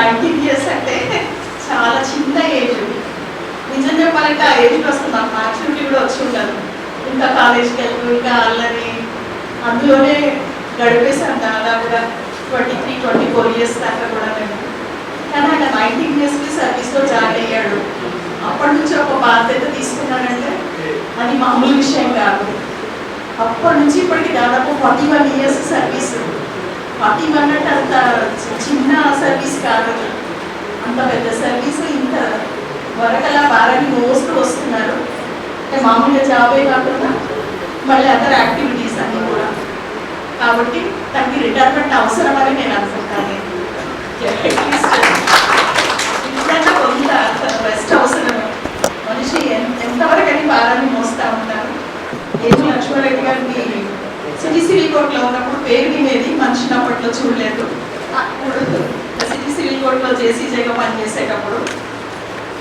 Nineteen years అంటే చాలా చిన్న ఏజ్. నిజం చెప్పాలంటే ఆ ఏజ్ వస్తుంది నాకు మ్యాచ్యూరిటీ కూడా వచ్చి ఉండదు. ఇంకా కాలేజ్కి వెళ్ళి ఇంకా వాళ్ళని అందులోనే గడిపేశాను దాదాపుగా twenty three twenty four years దాకా కూడా నేను కానీ ఆయన నైన్టీన్ ఇయర్స్కి సర్వీస్లో జాయిన్ అయ్యాడు. అప్పటి నుంచి ఒక బాధ్యత తీసుకున్నాడంటే అది మామూలు విషయం కాదు. అప్పటి నుంచి ఇప్పటికి దాదాపు forty one years service forty one అంటే అంత చిన్న సర్వీస్ కాదు. అంత పెద్ద సర్వీస్ ఇంత వరకలా భారాన్ని మోస్తూ వస్తున్నారు. అంటే మామూలుగా జాబే కాకుండా మళ్ళీ అదర్ యాక్టివిటీస్ అన్నీ కూడా. కాబట్టి తనకి రిటైర్మెంట్ అవసరం అని నేను అనుకుంటాను. అట్లీస్ట్ కొంత రెస్ట్ అవసరం మనిషి ఎంతవరకు అని భారాన్ని మోస్తూ ఉంటారు. ఏదో లక్ష్మారెడ్డి గారిని సిటీ కోట్లో ఉన్నప్పుడు పేరు వినేది మనిషిని అప్పట్లో చూడలేదు. అప్పుడు సిటీ సివిల్ కోర్టులో జేసీజేగా పనిచేసేటప్పుడు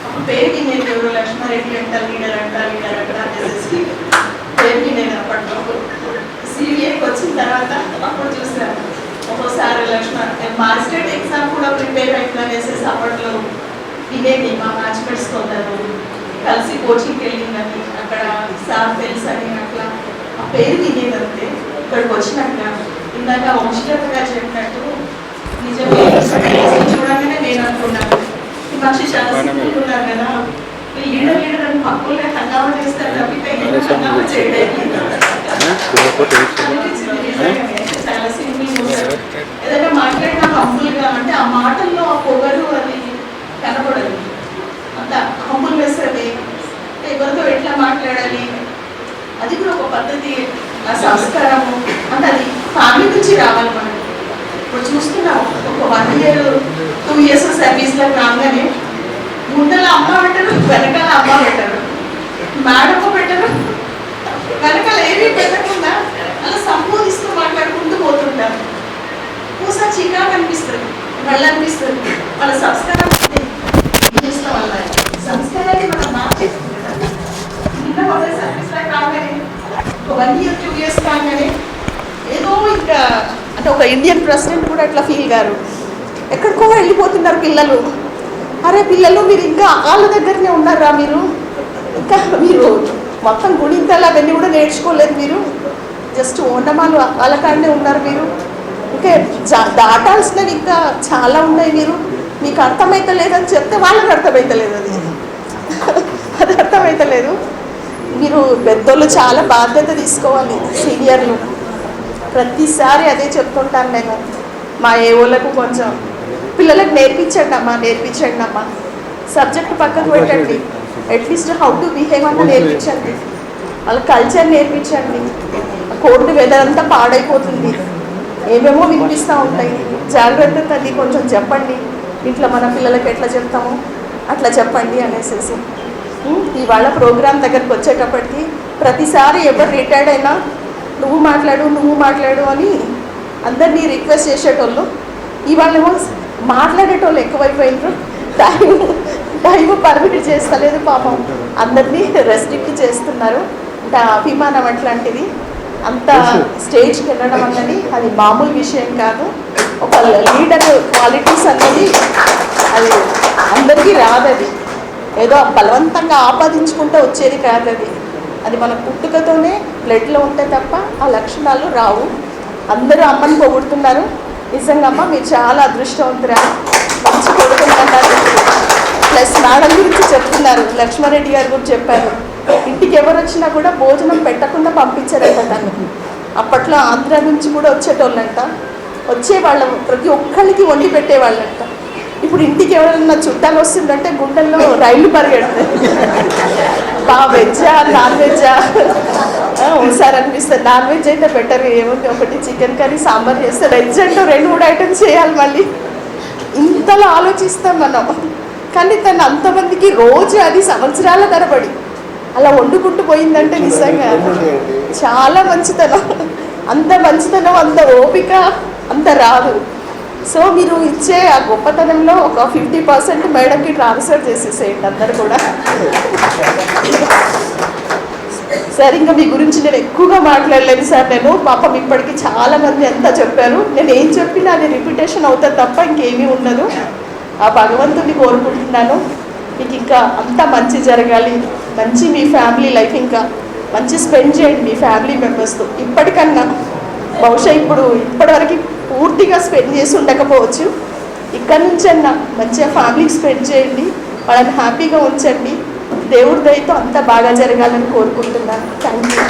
అప్పుడు పేరు వినేది ఎవరు లక్ష్మారెడ్డి అంట లీడర్ అంట లీడర్ అంట అనేసి పేరుకి నేను అప్పట్లో సిబిఐకి వచ్చిన తర్వాత అప్పుడు చూసాను ఒక్కోసారి లక్ష్మణ్ మాస్టర్డ్ ఎగ్జామ్ కూడా ప్రిపేర్ అవుతుందనేసి అప్పట్లో వినేది మా మ్యాచ్మెంట్స్ కొందరు కలిసి కోచింగ్కి వెళ్ళిందని అక్కడ సార్ తెలుసు అని అట్లా ఆ పేరు వినేది ఇక్కడికి వచ్చినాక ఇందాక వంశీలత చెప్పినట్టు నిజమే. చూడగానే నేను అనుకున్నాను ఈ మనిషి చాలా సింపుల్ ఉన్నారు కదా. ఈ లీడర్ లీడర్ అని పక్కులే హంగామా చేస్తారు తప్పితే ఏం హంగామా చేయలేదు అనిపించింది నిజంగానే. చాలా సింపుల్ ఉంటారు ఏదైనా మాట్లాడినా హంబుల్గా అంటే ఆ మాటల్లో ఆ పొగరు అది కనపడదు అంత హంబుల్ వేస్తుంది ఎవరితో ఎట్లా మాట్లాడాలి? అది కూడా ఒక పద్ధతి. ఆ సంస్కారము. అంటే అది ఫ్యామిలీ నుంచి రావాలి మనకి. ఇప్పుడు చూస్తున్నాం ఒక వన్ ఇయర్ టూ ఇయర్స్ సర్వీస్లో రాగానే ముందల అమ్మ పెట్టరు వెనకాల అమ్మ పెట్టరు. మేడకు పెట్టరు. వెనకాల ఏమీ పెట్టకుండా అలా సంబోధిస్తూ మాట్లాడుకుంటూ పోతుంటారు. పూసా చికాకు అనిపిస్తుంది వాళ్ళు అనిపిస్తుంది వాళ్ళ సంస్కారం ఉంది. ఏం చేస్తాం సంస్కారాన్ని మనం మార్చేసుకుంటాం నిన్న మొదటి సర్వీస్ లైక్ రాగానే ఒక వన్ ఇయర్ టూ ఇయర్స్ కాగానే ఏదో ఇంకా అంటే ఒక ఇండియన్ ప్రెసిడెంట్ కూడా అట్లా ఫీల్ గారు. ఎక్కడికో వెళ్ళిపోతున్నారు పిల్లలు. అరే పిల్లలు మీరు ఇంకా వాళ్ళ దగ్గరనే ఉన్నారా మీరు? ఇంకా మీరు మొత్తం గుణింతాలు అవన్నీ కూడా నేర్చుకోలేదు మీరు? జస్ట్ ఓనమాలు వాళ్ళ కాడనే ఉన్నారు మీరు? ఇంకా దాటాల్సినవి ఇంకా చాలా ఉన్నాయి మీరు. మీకు అర్థమైతలేదని చెప్తే వాళ్ళకి అర్థమైతలేదు అది. అది అర్థమైతలేదు. మీరు పెద్దోళ్ళు చాలా బాధ్యత తీసుకోవాలి సీనియర్లు. ప్రతిసారి అదే చెప్తుంటాను నేను. మా ఏ వాళ్ళకు కొంచెం పిల్లలకు నేర్పించండి అమ్మా నేర్పించండి అమ్మా. సబ్జెక్ట్ పక్కకు పెట్టండి. అట్లీస్ట్ హౌ టు బిహేవ్ అన్న నేర్పించండి. వాళ్ళ కల్చర్ నేర్పించండి. కోర్టు వెదర్ అంతా పాడైపోతుంది. ఏమేమో వినిపిస్తూ ఉంటాయి. జాగ్రత్త తల్లి కొంచెం చెప్పండి. ఇంట్లో మన పిల్లలకి ఎట్లా చెప్తాము అట్లా చెప్పండి అనేసి ఉమ్, ఇవాళ ప్రోగ్రామ్ దగ్గరకు వచ్చేటప్పటికి ప్రతిసారి ఎవరు రిటైర్డ్ అయినా నువ్వు మాట్లాడు నువ్వు మాట్లాడు అని అందరినీ రిక్వెస్ట్ చేసేటోళ్ళు. ఇవాళ ఏమో మాట్లాడేటోళ్ళు ఎక్కువైపోయినారు. టైం టైం పర్మిట్ చేస్తలేదు పాపం. అందరినీ రెస్ట్రిక్ట్ చేస్తున్నారు. అభిమానం అట్లాంటిది. అంత స్టేజ్కి వెళ్ళడం అన్నది అది మామూలు విషయం కాదు. ఒక లీడర్ క్వాలిటీస్ అన్నది అది అందరికీ రాదది. ఏదో బలవంతంగా ఆపాదించుకుంటూ వచ్చేది కాదు అది మన పుట్టుకతోనే బ్లడ్లో ఉంటే తప్ప ఆ లక్షణాలు రావు. అందరూ అమ్మని పొగుడుతున్నారు. నిజంగా అమ్మ మీరు చాలా అదృష్టవంతురా. మంచి కొడుకున్నారు ప్లస్ మేడం గురించి చెప్తున్నారు. లక్ష్మారెడ్డి గారు కూడా చెప్పారు. ఇంటికి ఎవరు వచ్చినా కూడా భోజనం పెట్టకుండా పంపించారంట తను. అప్పట్లో ఆంధ్ర నుంచి కూడా వచ్చేటోళ్ళంట. వచ్చేవాళ్ళం ప్రతి ఒక్కరికి వండి పెట్టేవాళ్ళంట. ఇప్పుడు ఇంటికి ఎవరైనా చుట్టాలు వస్తుందంటే గుండెల్లో రైళ్ళు పరిగెడతాయి బా వెజ్జా నాన్ వెజ్జా? ఒకసారి అనిపిస్తుంది. నాన్ వెజ్ అయితే బెటర్ ఏముంది? ఒకటి చికెన్ కర్రీ సాంబార్ చేస్తే వెజ్ అంటూ రెండు మూడు ఐటమ్స్ చేయాలి మళ్ళీ. ఇంతలో ఆలోచిస్తాం మనం. కానీ తను అంతమందికి రోజు అది సంవత్సరాల తరబడి అలా వండుకుంటూ పోయిందంటే నిజంగా చాలా మంచితనం. అంత మంచితనం అంత ఓపిక అంత రాదు. సో మీరు ఇచ్చే ఆ గొప్పతనంలో ఒక ఫిఫ్టీ పర్సెంట్ మేడంకి ట్రాన్స్ఫర్ చేసేసేయండి అందరు కూడా. సార్ ఇంకా మీ గురించి నేను ఎక్కువగా మాట్లాడలేను సార్. నేను పాపం ఇప్పటికి చాలా మంది అంతా చెప్పారు. నేను ఏం చెప్పినా అది రిపిటేషన్ అవుతుంది తప్ప ఇంకేమీ ఉండదు. ఆ భగవంతుని కోరుకుంటున్నాను. మీకు ఇంకా అంతా మంచి జరగాలి. మంచి మీ ఫ్యామిలీ లైఫ్ ఇంకా మంచి స్పెండ్ చేయండి మీ ఫ్యామిలీ మెంబర్స్తో. ఇప్పటికన్నా బహుశా ఇప్పుడు ఇప్పటివరకు పూర్తిగా స్పెండ్ చేసి ఉండకపోవచ్చు. ఇక్కడ నుంచన్నా మంచిగా ఫ్యామిలీకి స్పెండ్ చేయండి. వాళ్ళని హ్యాపీగా ఉంచండి. దేవుడి దయతో అంతా బాగా జరగాలని కోరుకుంటున్నాను. Thank you